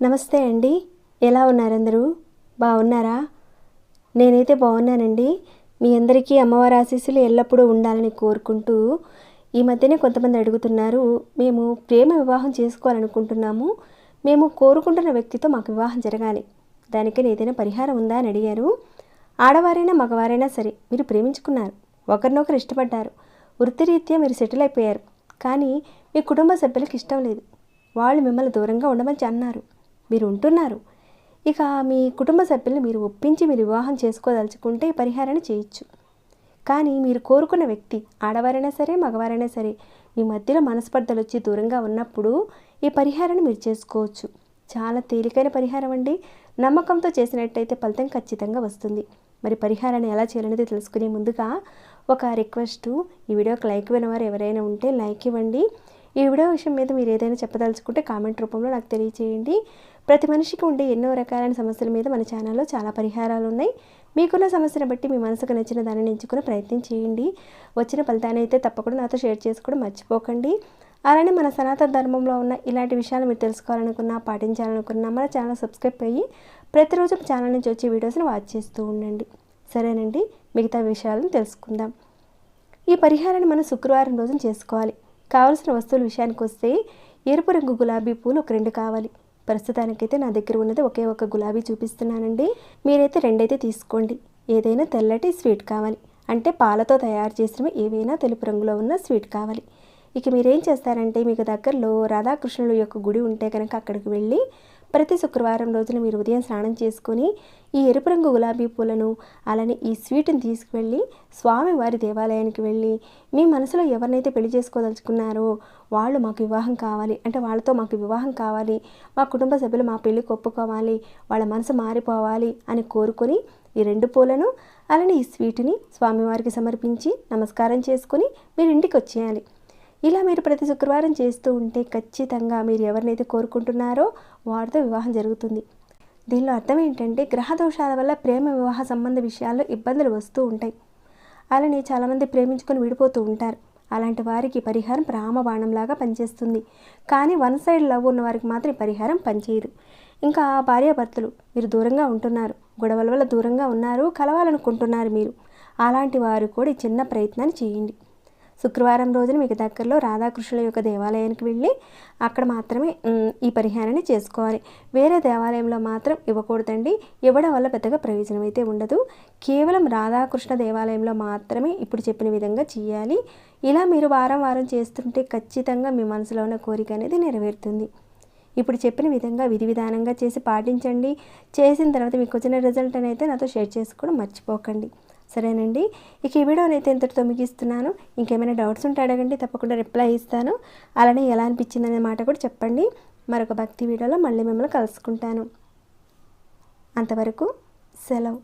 నమస్తే అండి. ఎలా ఉన్నారందరూ బాగున్నారా నేనైతే బాగున్నానండి మీ అందరికీ అమ్మవారి ఆశీస్సులు ఎల్లప్పుడూ ఉండాలని కోరుకుంటూ ఈ మధ్యనే కొంతమంది అడుగుతున్నారు మేము ప్రేమ వివాహం చేసుకోవాలనుకుంటున్నాము. మేము కోరుకుంటున్న వ్యక్తితో మాకు వివాహం జరగాలి. దానికని ఏదైనా పరిహారం ఉందా అని అడిగారు. ఆడవారైనా మగవారైనా సరే మీరు ప్రేమించుకున్నారు. ఒకరినొకరు ఇష్టపడ్డారు. వృత్తిరీత్యా మీరు సెటిల్ అయిపోయారు. కానీ మీ కుటుంబ సభ్యులకు ఇష్టం లేదు. వాళ్ళు మిమ్మల్ని దూరంగా ఉండమని అన్నారు మీరు ఉంటున్నారు. ఇక మీ కుటుంబ సభ్యుల్ని మీరు ఒప్పించి మీరు వివాహం చేసుకోదలుచుకుంటే ఈ పరిహారాన్ని చేయొచ్చు. కానీ మీరు కోరుకున్న వ్యక్తి ఆడవారైనా సరే మగవారైనా సరే మీ మధ్యలో మనస్పర్ధలు వచ్చి దూరంగా ఉన్నప్పుడు ఈ పరిహారాన్ని మీరు చేసుకోవచ్చు. చాలా తేలికైన పరిహారం అండి. నమ్మకంతో చేసినట్టయితే ఫలితం ఖచ్చితంగా వస్తుంది. మరి పరిహారాన్ని ఎలా చేయాలనేది తెలుసుకునే ముందుగా ఒక రిక్వెస్ట్. ఈ వీడియోకి లైక్ ఇవ్వని ఎవరైనా ఉంటే లైక్ ఇవ్వండి. ఈ వీడియో విషయం మీద మీరు ఏదైనా చెప్పదలుచుకుంటే కామెంట్ రూపంలో నాకు తెలియచేయండి. ప్రతి మనిషికి ఉండే ఎన్నో రకాలైన సమస్యల మీద మన ఛానల్లో చాలా పరిహారాలు ఉన్నాయి. మీకున్న సమస్యను బట్టి మీ మనసుకు నచ్చిన దానిని ఎంచుకునే ప్రయత్నం చేయండి. వచ్చిన ఫలితాన్ని అయితే తప్పకుండా నాతో షేర్ చేసుకోవడం మర్చిపోకండి. అలానే మన సనాతన ధర్మంలో ఉన్న ఇలాంటి విషయాలు మీరు తెలుసుకోవాలనుకున్నా పాటించాలనుకున్నా మన ఛానల్ సబ్స్క్రైబ్ అయ్యి ప్రతిరోజు ఛానల్ నుంచి వచ్చే వీడియోస్ని వాచ్ చేస్తూ ఉండండి. సరేనండి? మిగతా విషయాలను తెలుసుకుందాం. ఈ పరిహారాన్ని మనం శుక్రవారం రోజున చేసుకోవాలి. కావలసిన వస్తువుల విషయానికి వస్తే ఎరుపు రంగు గులాబీ పూలు ఒక రెండు కావాలి. ప్రస్తుతానికైతే నా దగ్గర ఉన్నది ఒకే ఒక గులాబీ చూపిస్తున్నానండి. మీరైతే రెండైతే తీసుకోండి. ఏదైనా తెల్లటి స్వీట్ కావాలి. అంటే పాలతో తయారు చేసినవి ఏవైనా తెలుపు రంగులో ఉన్న స్వీట్ కావాలి. ఇక మీరేం చేస్తారంటే మీకు దగ్గరలో రాధాకృష్ణుల యొక్క గుడి ఉంటే కనుక అక్కడికి వెళ్ళి ప్రతి శుక్రవారం రోజున మీరు ఉదయం స్నానం చేసుకొని ఈ ఎరుపు రంగు గులాబీ పూలను అలానే ఈ స్వీట్ని తీసుకువెళ్ళి స్వామివారి దేవాలయానికి వెళ్ళి మీ మనసులో ఎవరినైతే పెళ్ళి చేసుకోదలుచుకున్నారో వాళ్ళు మాకు వివాహం కావాలి. అంటే వాళ్ళతో మాకు వివాహం కావాలి. మా కుటుంబ సభ్యులు మా పెళ్ళికి ఒప్పుకోవాలి. వాళ్ళ మనసు మారిపోవాలి అని కోరుకొని ఈ రెండు పూలను అలానే ఈ స్వీట్ని స్వామివారికి సమర్పించి నమస్కారం చేసుకొని మీరు ఇంటికి వచ్చేయాలి. ఇలా మీరు ప్రతి శుక్రవారం చేస్తూ ఉంటే ఖచ్చితంగా మీరు ఎవరినైతే కోరుకుంటున్నారో వారితో వివాహం జరుగుతుంది. దీనిలో అర్థం ఏంటంటే గ్రహ దోషాల వల్ల ప్రేమ వివాహ సంబంధ విషయాల్లో ఇబ్బందులు వస్తూ ఉంటాయి. అలానే చాలామంది ప్రేమించుకొని విడిపోతూ ఉంటారు. అలాంటి వారికి పరిహారం రామబాణంలాగా పనిచేస్తుంది. కానీ వన్ సైడ్ లవ్ ఉన్న వారికి మాత్రం పరిహారం పనిచేయదు. ఇంకా భార్యాభర్తలు మీరు దూరంగా ఉంటున్నారు. గొడవల వల్ల దూరంగా ఉన్నారు కలవాలనుకుంటున్నారు మీరు. అలాంటి వారు కూడా చిన్న ప్రయత్నాన్ని చేయండి. శుక్రవారం రోజున మీకు దగ్గరలో రాధాకృష్ణుల యొక్క దేవాలయానికి వెళ్ళి అక్కడ మాత్రమే ఈ పరిహారాన్ని చేసుకోవాలి. వేరే దేవాలయంలో మాత్రం ఇవ్వకూడదండి. ఇవ్వడం వల్ల పెద్దగా ప్రయోజనం అయితే ఉండదు. కేవలం రాధాకృష్ణ దేవాలయంలో మాత్రమే ఇప్పుడు చెప్పిన విధంగా చేయాలి. ఇలా మీరు వారం వారం చేస్తుంటే ఖచ్చితంగా మీ మనసులో ఉన్న కోరిక అనేది నెరవేరుతుంది. ఇప్పుడు చెప్పిన విధంగా విధి విధానంగా చేసి పాటించండి. చేసిన తర్వాత మీకు వచ్చిన రిజల్ట్ అయితే నాతో షేర్ చేసుకోవడం మర్చిపోకండి. సరేనండి. ఇక ఈ వీడియోని అయితే ఇంతటితో ముగిస్తున్నాను. ఇంకేమైనా డౌట్స్ ఉంటే అడగండి తప్పకుండా రిప్లై ఇస్తాను. అలానే ఎలా అనిపించింది అనే మాట కూడా చెప్పండి. మరొక భక్తి వీడియోలో మళ్ళీ మిమ్మల్ని కలుసుకుంటాను. అంతవరకు సెలవు.